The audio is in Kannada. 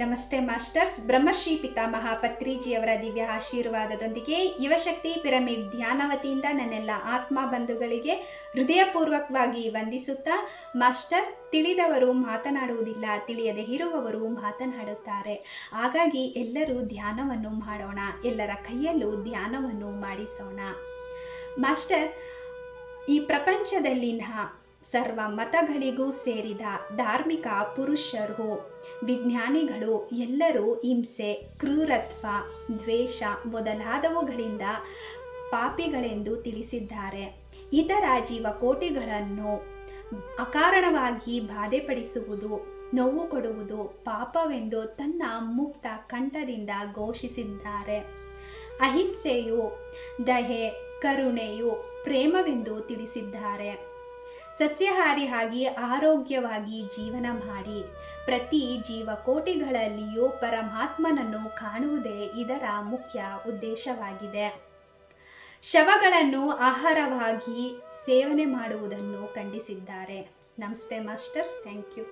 ನಮಸ್ತೆ ಮಾಸ್ಟರ್ಸ್. ಬ್ರಹ್ಮಶ್ರೀ ಪಿತಾಮಹ ಪತ್ರಿಜಿಯವರ ದಿವ್ಯ ಆಶೀರ್ವಾದದೊಂದಿಗೆ ಯುವಶಕ್ತಿ ಪಿರಮಿಡ್ ಧ್ಯಾನ ವತಿಯಿಂದ ನನ್ನೆಲ್ಲ ಆತ್ಮ ಬಂಧುಗಳಿಗೆ ಹೃದಯಪೂರ್ವಕವಾಗಿ ವಂದಿಸುತ್ತಾ ಮಾಸ್ಟರ್, ತಿಳಿದವರು ಮಾತನಾಡುವುದಿಲ್ಲ, ತಿಳಿಯದೆ ಇರುವವರು ಮಾತನಾಡುತ್ತಾರೆ. ಹಾಗಾಗಿ ಎಲ್ಲರೂ ಧ್ಯಾನವನ್ನು ಮಾಡೋಣ, ಎಲ್ಲರ ಕೈಯಲ್ಲೂ ಧ್ಯಾನವನ್ನು ಮಾಡಿಸೋಣ. ಮಾಸ್ಟರ್, ಈ ಪ್ರಪಂಚದಲ್ಲಿನ ಸರ್ವ ಮತಗಳಿಗೂ ಸೇರಿದ ಧಾರ್ಮಿಕ ಪುರುಷರು ವಿಜ್ಞಾನಿಗಳು ಎಲ್ಲರೂ ಹಿಂಸೆ, ಕ್ರೂರತ್ವ, ದ್ವೇಷ ಮೊದಲಾದವುಗಳಿಂದ ಪಾಪಿಗಳೆಂದು ತಿಳಿಸಿದ್ದಾರೆ. ಇತರ ಜೀವಕೋಟಿಗಳನ್ನು ಅಕಾರಣವಾಗಿ ಬಾಧೆಪಡಿಸುವುದು, ನೋವು ಕೊಡುವುದು ಪಾಪವೆಂದು ತನ್ನ ಮುಕ್ತ ಕಂಠದಿಂದ ಘೋಷಿಸಿದ್ದಾರೆ. ಅಹಿಂಸೆಯು ದಹೆ ಕರುಣೆಯು ಪ್ರೇಮವೆಂದು ತಿಳಿಸಿದ್ದಾರೆ. ಸಸ್ಯಾಹಾರಿಯಾಗಿ ಆರೋಗ್ಯವಾಗಿ ಜೀವನ ಮಾಡಿ. ಪ್ರತಿ ಜೀವಕೋಟಿಗಳಲ್ಲಿಯೂ ಪರಮಾತ್ಮನನ್ನು ಕಾಣುವುದೇ ಇದರ ಮುಖ್ಯ ಉದ್ದೇಶವಾಗಿದೆ. ಶವಗಳನ್ನು ಆಹಾರವಾಗಿ ಸೇವನೆ ಮಾಡುವುದನ್ನು ಖಂಡಿಸಿದ್ದಾರೆ. ನಮಸ್ತೆ ಮಾಸ್ಟರ್ಸ್, ಥ್ಯಾಂಕ್ ಯು.